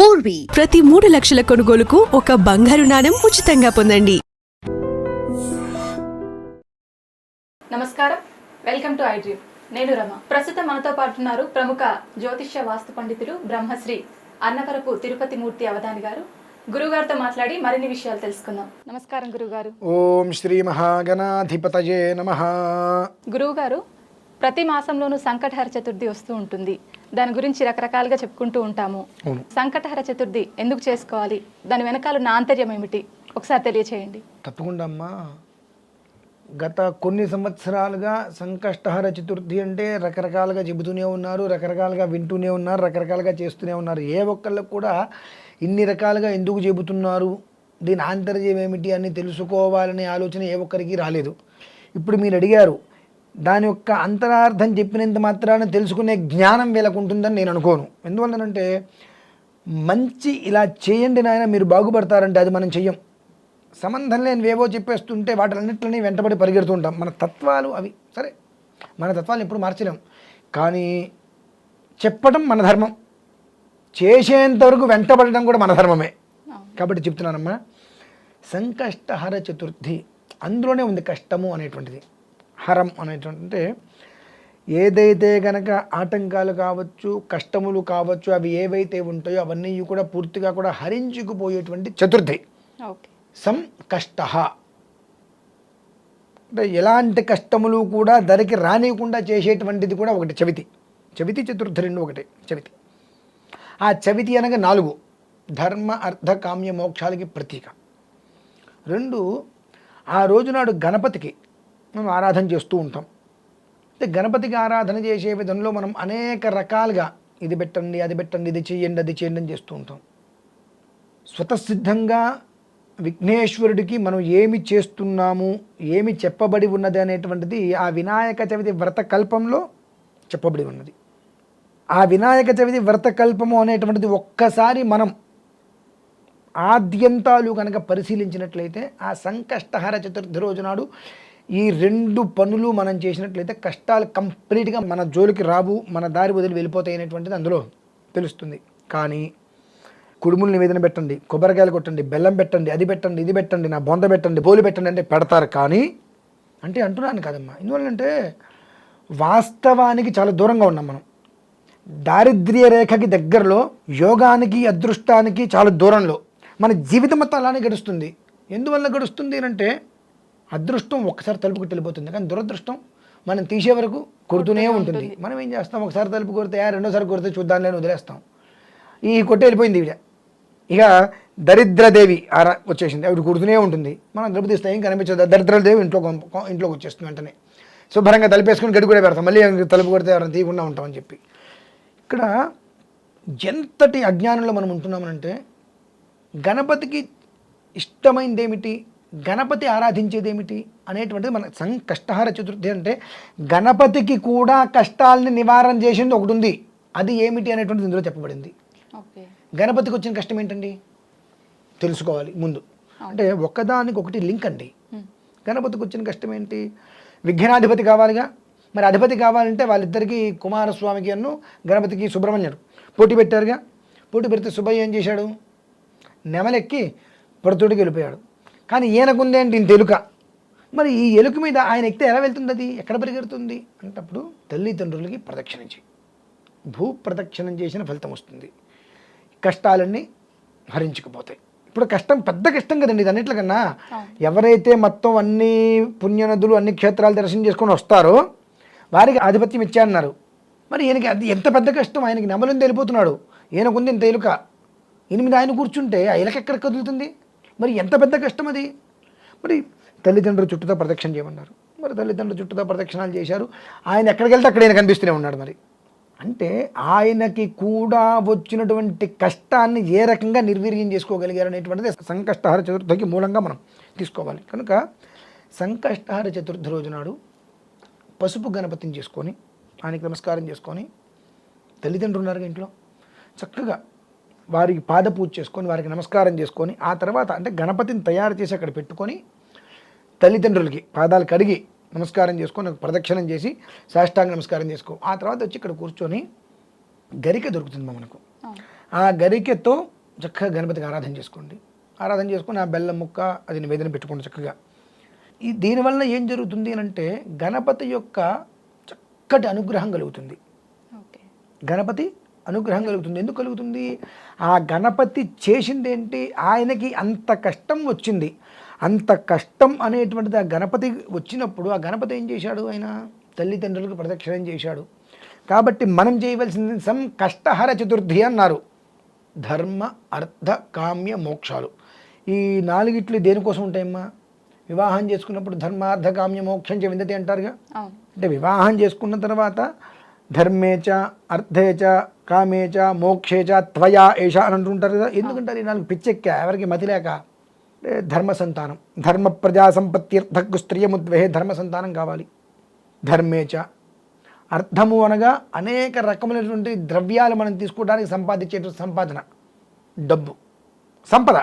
పూర్వీ ప్రతి మూడు లక్షల కొనుగోలుకు ఒక బంగారు నాణెం ఉచితంగా పొందండి. నమస్కారం. Welcome to I dream. నేను రమ. ప్రస్తుతం మనతో పాటు ఉన్నారు ప్రముఖ జ్యోతిష్య వాస్తు పండితులు బ్రహ్మశ్రీ అన్నవరపు తిరుపతి మూర్తి అవధాని గారు. గురుగారితో మాట్లాడి మరిన్ని విషయాలు తెలుసుకుందాం. నమస్కారం గురుగారు. ఓం శ్రీ మహాగణాధిపతయే నమ. గురువుగారు ప్రతి మాసంలోనూ సంకటహర చతుర్థి వస్తూ ఉంటుంది. దాని గురించి రకరకాలుగా చెప్పుకుంటూ ఉంటాము. సంకటహర చతుర్థి ఎందుకు చేసుకోవాలి? దాని వెనకాల నా ఆంతర్యం ఏమిటి? ఒకసారి తెలియచేయండి. తప్పకుండా అమ్మా. గత కొన్ని సంవత్సరాలుగా సంకష్టహర చతుర్థి అంటే రకరకాలుగా చెబుతూనే ఉన్నారు రకరకాలుగా వింటూనే ఉన్నారు రకరకాలుగా చేస్తూనే ఉన్నారు. ఏ ఒక్కళ్ళకు కూడా ఇన్ని రకాలుగా ఎందుకు చెబుతున్నారు? దీని ఆంతర్యం ఏమిటి అని తెలుసుకోవాలనే ఆలోచన ఏ ఒక్కరికి రాలేదు. ఇప్పుడు మీరు అడిగారు దాని యొక్క అంతరార్థం చెప్పినంత మాత్రాన తెలుసుకునే జ్ఞానం వీళ్ళకు ఉంటుందని నేను అనుకోను. ఎందువల్లనంటే మంచి ఇలా చేయండి నాయన మీరు బాగుపడతారంటే అది మనం చెయ్యం. సంబంధం లేనివేవో చెప్పేస్తుంటే వాటిలన్నింటినీ వెంటబడి పరిగెడుతుంటాం. మన తత్వాలు అవి సరే మన తత్వాలు ఎప్పుడు మార్చలేం. కానీ చెప్పడం మన ధర్మం. చేసేంతవరకు వెంటబడడం కూడా మన ధర్మమే. కాబట్టి చెప్తున్నానమ్మా సంకష్టహర చతుర్థి అందులోనే ఉంది కష్టము అనేటువంటిది. హరం అనేటువంటి అంటే ఏదైతే గనక ఆటంకాలు కావచ్చు కష్టములు కావచ్చు అవి ఏవైతే ఉంటాయో అవన్నీ కూడా పూర్తిగా కూడా హరించుకుపోయేటువంటి చతుర్థి. ఓకే. సంకష్ట అంటే ఎలాంటి కష్టములు కూడా ధరికి రానియకుండా చేసేటువంటిది కూడా ఒకటి చవితి. చవితి చతుర్థి రెండు ఒకటి చవితి. ఆ చవితి అనగా నాలుగు. ధర్మ అర్థ కామ్య మోక్షాలకి ప్రతీక. రెండు ఆ రోజునాడు గణపతికి మనం ఆరాధన చేస్తూ ఉంటాం. అంటే గణపతికి ఆరాధన చేసే విధంలో మనం అనేక రకాలుగా ఇది పెట్టండి అది పెట్టండి ఇది చేయండి అది చేయండి అని చేస్తూ ఉంటాం. స్వతసిద్ధంగా విఘ్నేశ్వరుడికి మనం ఏమి చేస్తున్నాము ఏమి చెప్పబడి ఉన్నది అనేటువంటిది ఆ వినాయక చవితి వ్రతకల్పంలో చెప్పబడి ఉన్నది. ఆ వినాయక చవితి వ్రతకల్పము అనేటువంటిది ఒక్కసారి మనం ఆద్యంతాలు కనుక పరిశీలించినట్లయితే ఆ సంకష్టహర చతుర్థి రోజు నాడు ఈ రెండు పనులు మనం చేసినట్లయితే కష్టాలు కంప్లీట్గా మన జోలికి రావు మన దారి వదిలి వెళ్ళిపోతాయి అనేటువంటిది అందులో తెలుస్తుంది. కానీ కుడుములు నివేదన పెట్టండి కొబ్బరికాయలు కొట్టండి బెల్లం పెట్టండి అది పెట్టండి ఇది పెట్టండి నా బొంద పెట్టండి పోలి పెట్టండి అంటే పెడతారు. కానీ అంటే అంటున్నాను కదమ్మా. ఎందువల్లంటే వాస్తవానికి చాలా దూరంగా ఉన్నాం మనం. దారిద్ర్య రేఖకి దగ్గరలో యోగానికి అదృష్టానికి చాలా దూరంలో మన జీవితం మొత్తం అలానే గడుస్తుంది. ఎందువల్ల గడుస్తుంది అంటే అదృష్టం ఒక్కసారి తలుపుకి వెళ్ళిపోతుంది. కానీ దురదృష్టం మనం తీసే వరకు కొడుతూనే ఉంటుంది. మనం ఏం చేస్తాం? ఒకసారి తలుపు కొడితే "ఆ, రెండోసారి కొడితే చూద్దాం లేని వదిలేస్తాం. ఈ కొట్టే వెళ్ళిపోయింది ఈవిడ. ఇక దరిద్రదేవి ఆరా వచ్చేసింది. ఆవిడ కుడుతూనే ఉంటుంది. మనం తలుపు తీస్తే ఏం కనిపించదు. దరిద్రదేవి ఇంట్లో ఇంట్లోకి వచ్చేస్తుంది వెంటనే. శుభ్రంగా తలుపేసుకుని గడి కూడా పెడతాం. మళ్ళీ తలుపు కొడితే ఎవరైనా తీయకుండా ఉంటామని చెప్పి. ఇక్కడ ఎంతటి అజ్ఞానంలో మనం ఉంటున్నామనంటే గణపతికి ఇష్టమైంది ఏమిటి? గణపతి ఆరాధించేది ఏమిటి అనేటువంటిది మన సంకష్టహార చతుర్థి అంటే గణపతికి కూడా కష్టాలని నివారణ చేసింది ఒకటి ఉంది అది ఏమిటి అనేటువంటిది ఇందులో చెప్పబడింది. గణపతికి వచ్చిన కష్టం ఏంటండి? తెలుసుకోవాలి ముందు. అంటే ఒక్కదానికి ఒకటి లింక్ అండి. గణపతికి వచ్చిన కష్టం ఏంటి? విఘ్నాధిపతి కావాలిగా. మరి అధిపతి కావాలంటే వాళ్ళిద్దరికి కుమారస్వామికి అన్ను గణపతికి సుబ్రహ్మణ్యుడు పోటీ పెట్టారుగా? పోటీ పెడితే సుబ్బయ్య ఏం చేశాడు? నెమలెక్కి పడుతుడికి వెళ్ళిపోయాడు. కానీ ఈయనకుంది ఏంటి ఇంత ఎలుక. మరి ఈ ఎలుక మీద ఆయన ఎక్కితే ఎలా వెళ్తుంది అది ఎక్కడ పరిగెడుతుంది? అంటప్పుడు తల్లిదండ్రులకి ప్రదక్షిణించి భూ ప్రదక్షిణం చేసిన ఫలితం వస్తుంది. కష్టాలన్నీ హరించుకుపోతాయి. ఇప్పుడు కష్టం పెద్ద కష్టం కదండి ఇది అన్నిట్లకన్నా. ఎవరైతే మొత్తం అన్ని పుణ్యనదులు అన్ని క్షేత్రాలు దర్శనం చేసుకొని వస్తారో వారికి ఆధిపత్యం ఇచ్చారన్నారు మరి ఈయనకి అది ఎంత పెద్ద కష్టం? ఆయనకి నెమలుంది వెళ్ళిపోతున్నాడు. ఈయనకుంది ఇంత ఎలుక. ఎనిమిది ఆయన కూర్చుంటే ఆ ఎలుక ఎక్కడ కదులుతుంది? మరి ఎంత పెద్ద కష్టం అది? మరి తల్లిదండ్రుల చుట్టూతో ప్రదక్షిణ చేయమన్నారు. మరి తల్లిదండ్రుల చుట్టూతో ప్రదక్షిణాలు చేశారు. ఆయన ఎక్కడికి వెళ్తే అక్కడ ఆయన కనిపిస్తూనే ఉన్నాడు మరి. అంటే ఆయనకి కూడా వచ్చినటువంటి కష్టాన్ని ఏ రకంగా నిర్వీర్యం చేసుకోగలిగారు అనేటువంటిది సంకష్టహార చతుర్థకి మూలంగా మనం తీసుకోవాలి. కనుక సంకష్టహార చతుర్థి రోజు నాడు పసుపు గణపతిని చేసుకొని ఆయనకి నమస్కారం చేసుకొని తల్లిదండ్రులు ఉన్నారు ఇంట్లో? చక్కగా వారికి పాద పూజ చేసుకొని వారికి నమస్కారం చేసుకొని ఆ తర్వాత అంటే గణపతిని తయారు చేసి అక్కడ పెట్టుకొని తల్లిదండ్రులకి పాదాలు కడిగి నమస్కారం చేసుకొని ప్రదక్షిణం చేసి సాష్టాంగ నమస్కారం చేసుకో. ఆ తర్వాత వచ్చి ఇక్కడ కూర్చొని గరిక దొరుకుతుంది మనకు. ఆ గరికెతో చక్కగా గణపతికి ఆరాధన చేసుకోండి. ఆరాధన చేసుకొని ఆ బెల్లం ముక్క అది నివేదన పెట్టుకోండి చక్కగా. ఈ దీనివల్ల ఏం జరుగుతుంది అంటే గణపతి యొక్క చక్కటి అనుగ్రహం కలుగుతుంది. గణపతి అనుగ్రహం కలుగుతుంది. ఎందుకు కలుగుతుంది? ఆ గణపతి చేసింది ఏంటి ఆయనకి అంత కష్టం వచ్చింది. అంత కష్టం అనేటువంటిది ఆ గణపతి వచ్చినప్పుడు ఆ గణపతి ఏం చేశాడు ఆయన? తల్లిదండ్రులకు ప్రదక్షిణం చేశాడు. కాబట్టి మనం చేయవలసింది సం కష్టహర చతుర్థి అన్నారు. ధర్మ అర్థ కామ్య మోక్షాలు. ఈ నాలుగిట్లు దేనికోసం ఉంటాయమ్మా? వివాహం చేసుకున్నప్పుడు ధర్మార్థ కామ్య మోక్షం చ విందతి అంటారుగా అంటే వివాహం చేసుకున్న తర్వాత ధర్మే చ అర్ధే చ త్వయా ఏష అని అంటుంటారు కదా. ఎందుకంటారు? ఈ నాలుగు పిచ్చెక్క? ఎవరికి మతి లేక? ధర్మ సంతానం. ధర్మ ప్రజా సంపత్తిర్థకు స్త్రీయముద్వహే ధర్మ సంతానం కావాలి. ధర్మే చ. అర్థము అనగా అనేక రకములైనటువంటి ద్రవ్యాలు మనం తీసుకోవడానికి సంపాదించే సంపాదన. డబ్బు. సంపద.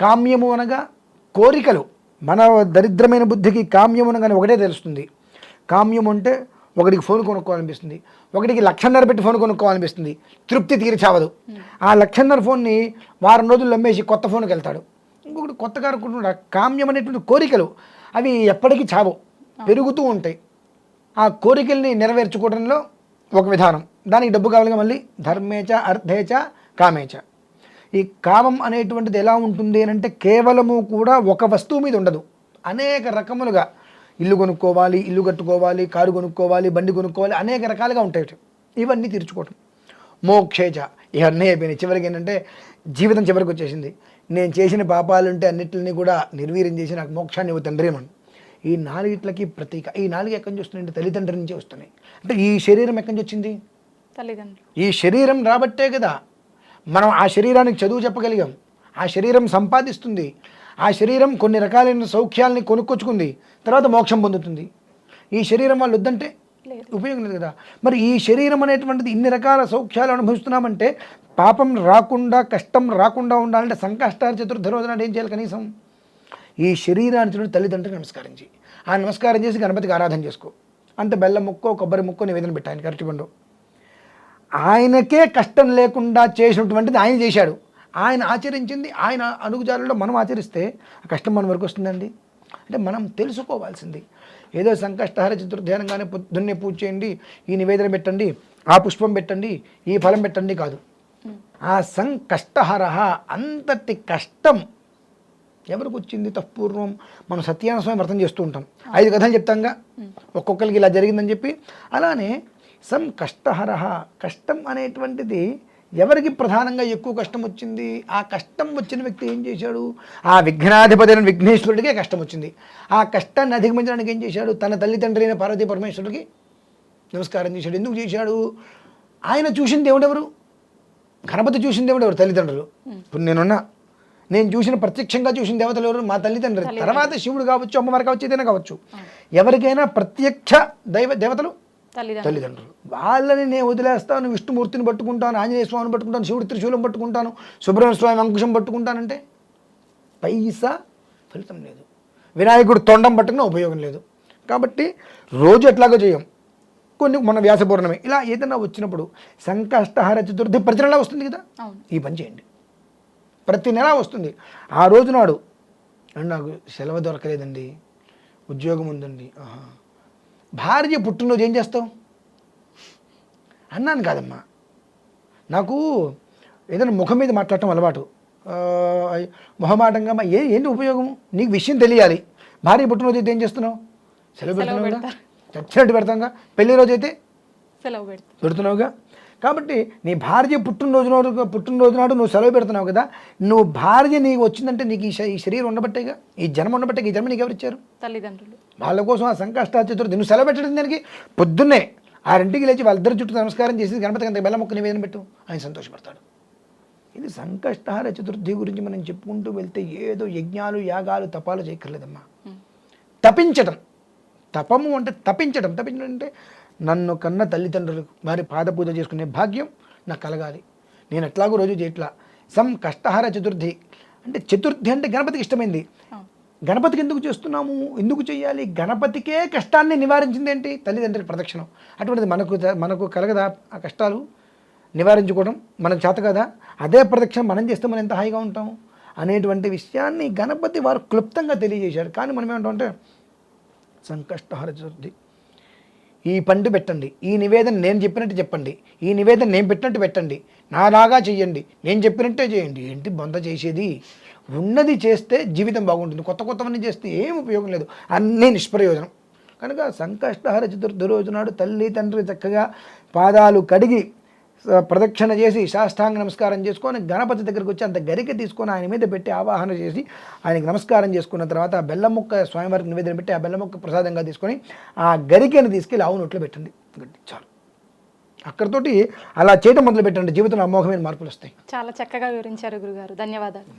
కామ్యము అనగా కోరికలు. మన దరిద్రమైన బుద్ధికి కామ్యము అనగానే ఒకటే తెలుస్తుంది. కామ్యము అంటే ఒకటికి ఫోన్ కొనుక్కోవాలనిపిస్తుంది ఒకటికి లక్షన్నర పెట్టి ఫోన్ కొనుక్కోవాలనిపిస్తుంది తృప్తి తీర్చావదు. ఆ లక్షన్నర ఫోన్ని వారం రోజులు అమ్మేసి కొత్త ఫోన్కి వెళ్తాడు. ఇంకొకటి కొత్తగా అనుకుంటున్నాడు కామ్యం అనేటువంటి కోరికలు అవి ఎప్పటికీ చావు పెరుగుతూ ఉంటాయి. ఆ కోరికల్ని నెరవేర్చుకోవడంలో ఒక విధానం. దానికి డబ్బు కావాలిగా మళ్ళీ? ధర్మేచ అర్థేచ కామేచ. ఈ కామం అనేటువంటిది ఎలా ఉంటుంది అని అంటే కేవలము కూడా ఒక వస్తువు మీద ఉండదు. అనేక రకములుగా ఇల్లు కొనుక్కోవాలి ఇల్లు కట్టుకోవాలి కారు కొనుక్కోవాలి బండి కొనుక్కోవాలి అనేక రకాలుగా ఉంటాయి ఇవన్నీ తీర్చుకోవటం. మోక్షేచ ఇవన్నీ అయిపోయినాయి చివరికి ఏంటంటే జీవితం చివరికి వచ్చేసింది. నేను చేసిన పాపాలుంటే అన్నిటిని కూడా నిర్వీర్యం చేసి నాకు మోక్షాన్ని ఇవ్వు తండ్రి అని ఈ నాలుగిట్లకి ప్రతీక. ఈ నాలుగు ఎక్కడి నుంచి వస్తున్నాయంటే తల్లిదండ్రుల నుంచే వస్తున్నాయి. అంటే ఈ శరీరం ఎక్కడి నుంచి వచ్చింది? తల్లిదండ్రులు. ఈ శరీరం రాబట్టే కదా. మనం ఆ శరీరానికి చదువు చెప్పగలిగాం. ఆ శరీరం సంపాదిస్తుంది. ఆ శరీరం కొన్ని రకాలైన సౌఖ్యాలని కొనుక్కొచ్చుకుంది తర్వాత మోక్షం పొందుతుంది. ఈ శరీరం వాళ్ళు వద్దంటే ఉపయోగం లేదు కదా. మరి ఈ శరీరం అనేటువంటిది ఇన్ని రకాల సౌఖ్యాలు అనుభవిస్తున్నామంటే పాపం రాకుండా కష్టం రాకుండా ఉండాలంటే సంకష్టాల చతుర్థ రోజున ఏం చేయాలి కనీసం? ఈ శరీరాన్ని చూడండి తల్లిదండ్రులకు నమస్కరించి ఆ నమస్కారం చేసి గణపతికి ఆరాధన చేసుకో. అంత బెల్లం ముక్కో కొబ్బరి ముక్కో నివేదన పెట్టాను ఆయనకి అరటిపండు ఆయనకే కష్టం లేకుండా చేసినటువంటిది ఆయన చేశాడు. ఆయన ఆచరించింది ఆయన అనుగుజాలలో మనం ఆచరిస్తే ఆ కష్టం మన వరకు వస్తుందండి. అంటే మనం తెలుసుకోవాల్సింది. ఏదో సంకష్టహర చతుర్థానంగానే పొద్దున్నే పూజ చేయండి ఈ నివేదన పెట్టండి ఆ పుష్పం పెట్టండి ఈ ఫలం పెట్టండి కాదు. ఆ సంకష్టహర అంతటి కష్టం ఎవరికి వచ్చింది? తప్పూర్వం మనం సత్యాన స్వామి వ్రతం చేస్తూ ఉంటాం. ఐదు కథలు చెప్తాంగా. ఒక్కొక్కరికి ఇలా జరిగిందని చెప్పి. అలానే సం కష్టహర కష్టం అనేటువంటిది ఎవరికి ప్రధానంగా ఎక్కువ కష్టం వచ్చింది? ఆ కష్టం వచ్చిన వ్యక్తి ఏం చేశాడు? ఆ విఘ్నాధిపతి అయిన విఘ్నేశ్వరుడికే కష్టం వచ్చింది. ఆ కష్టాన్ని అధిగమించడానికి ఏం చేశాడు? తన తల్లిదండ్రి అయిన పార్వతీ పరమేశ్వరుడికి నమస్కారం చేశాడు. ఎందుకు చేశాడు? ఆయన చూసింది దేవుడెవరు గణపతి చూసిన దేవుడు ఎవరు? తల్లిదండ్రులు. ఇప్పుడు నేనున్నా. నేను చూసిన ప్రత్యక్షంగా చూసిన దేవతలు ఎవరు? మా తల్లిదండ్రులు. తర్వాత శివుడు కావచ్చు అమ్మవారు కావచ్చు ఏదైనా కావచ్చు. ఎవరికైనా ప్రత్యక్ష దైవ దేవతలు తల్లిదండ్రులు. వాళ్ళని నేను వదిలేస్తాను విష్ణుమూర్తిని పట్టుకుంటాను ఆంజనేయ స్వామిని పట్టుకుంటాను శివుడి త్రిశూలం పట్టుకుంటాను సుబ్రహ్మణ్య స్వామి అంకుశం పట్టుకుంటానంటే పైసా ఫలితం లేదు. వినాయకుడు తొండం పట్టుకున్న ఉపయోగం లేదు. కాబట్టి రోజు ఎట్లాగో చేయం. కొన్ని మన వ్యాస పౌర్ణమి. ఇలా ఏదైనా వచ్చినప్పుడు సంకష్టహార చతుర్థి ప్రతి నెల వస్తుంది కదా? ఈ పని చేయండి. ప్రతి నెల వస్తుంది. ఆ రోజు నాడు "అండి, నాకు సెలవు దొరకలేదండి. ఉద్యోగం ఉందండి. ఆహా. భార్య పుట్టినరోజు ఏం చేస్తావు? అన్నాను కాదమ్మా. నాకు ఏదైనా ముఖం మీద మాట్లాడటం అలవాటు. మొహమాటంగా ఏ ఏంటి ఉపయోగం? నీకు విషయం తెలియాలి. భార్య పుట్టినరోజు అయితే ఏం చేస్తున్నావు? సెలవు పెడుతున్నావుగా? చచ్చినట్టు పెడతాంగా పెళ్ళి రోజు అయితే సెలవు పెడుతున్నావుగా? కాబట్టి నీ భార్య పుట్టినరోజు నాడు పుట్టినరోజు నాడు నువ్వు సెలవు పెడుతున్నావు కదా నువ్వు భార్య నీకు వచ్చిందంటే నీకు ఈ శరీరం ఉండబట్టేగా? ఈ జన్మ ఉండబట్టే ఈ జన్మ నీకు ఎవరు ఇచ్చారు తల్లిదండ్రులు. వాళ్ళ కోసం ఆ సంకష్ట చతుర్థి నువ్వు సెలవు పెట్టడం దానికి? పొద్దున్నే ఆరింటికి లేచి వాళ్ళిద్దరి చుట్టూ నమస్కారం చేసి గణపతికి అంత బెల్ల మొక్క నివేదన పెట్టు. ఆయన సంతోషపడతాడు. ఇది సంకష్టహార చతుర్థి గురించి మనం చెప్పుకుంటూ వెళ్తే ఏదో యజ్ఞాలు యాగాలు తపాలు చేయక్కర్లేదమ్మా. తపించటం. తపము అంటే తపించడం తపించడం అంటే నన్ను కన్న తల్లిదండ్రులకు వారి పాద పూజ చేసుకునే భాగ్యం నాకు కలగాలి. నేను ఎట్లాగో రోజు చేయట్లా సం కష్టహార చతుర్థి. అంటే చతుర్థి అంటే గణపతికి ఇష్టమైంది. గణపతికి ఎందుకు చేస్తున్నాము? ఎందుకు చేయాలి? గణపతికే కష్టాన్ని నివారించింది ఏంటి? తల్లిదండ్రుల ప్రదక్షిణం. అటువంటిది మనకు మనకు కలగదా ఆ కష్టాలు? నివారించుకోవడం మనకు చేత కదా? అదే ప్రదక్షిణ మనం చేస్తే మనం ఎంత హాయిగా ఉంటాం? అనేటువంటి విషయాన్ని గణపతి వారు క్లుప్తంగా తెలియజేశారు. కానీ మనం ఏమంటామంటే సంకష్టహార చతుర్థి. ఈ పండు పెట్టండి. ఈ నివేదన నేను చెప్పినట్టు చెప్పండి. ఈ నివేదన నేను పెట్టినట్టు పెట్టండి. నాలాగా చెయ్యండి. నేను చెప్పినట్టే చేయండి ఏంటి బొంద చేసేది? ఉన్నది చేస్తే జీవితం బాగుంటుంది. కొత్త కొత్తవన్నీ చేస్తే ఏం ఉపయోగం లేదు. అన్నీ నిష్ప్రయోజనం. కనుక సంకష్టహర చతుర్థి రోజు నాడు తల్లి తండ్రి చక్కగా పాదాలు కడిగి ప్రదక్షిణ చేసి శాష్టాంగ నమస్కారం చేసుకొని గణపతి దగ్గరికి వచ్చి అంత గరిక తీసుకొని ఆయన మీద పెట్టి ఆవాహన చేసి ఆయనకి నమస్కారం చేసుకున్న తర్వాత ఆ బెల్లం ముక్క స్వామివారికి నివేదన పెట్టి ఆ బెల్లం ముక్క ప్రసాదంగా తీసుకొని ఆ గరికెను తీసుకెళ్ళి ఆవు నోట్లో పెట్టండి. చాలు. అక్కడితోటి అలా చేయటం మొదలు పెట్టండి జీవితంలో అమోఘమైన మార్పులు వస్తాయి. చాలా చక్కగా వివరించారు గురుగారు. ధన్యవాదాలు.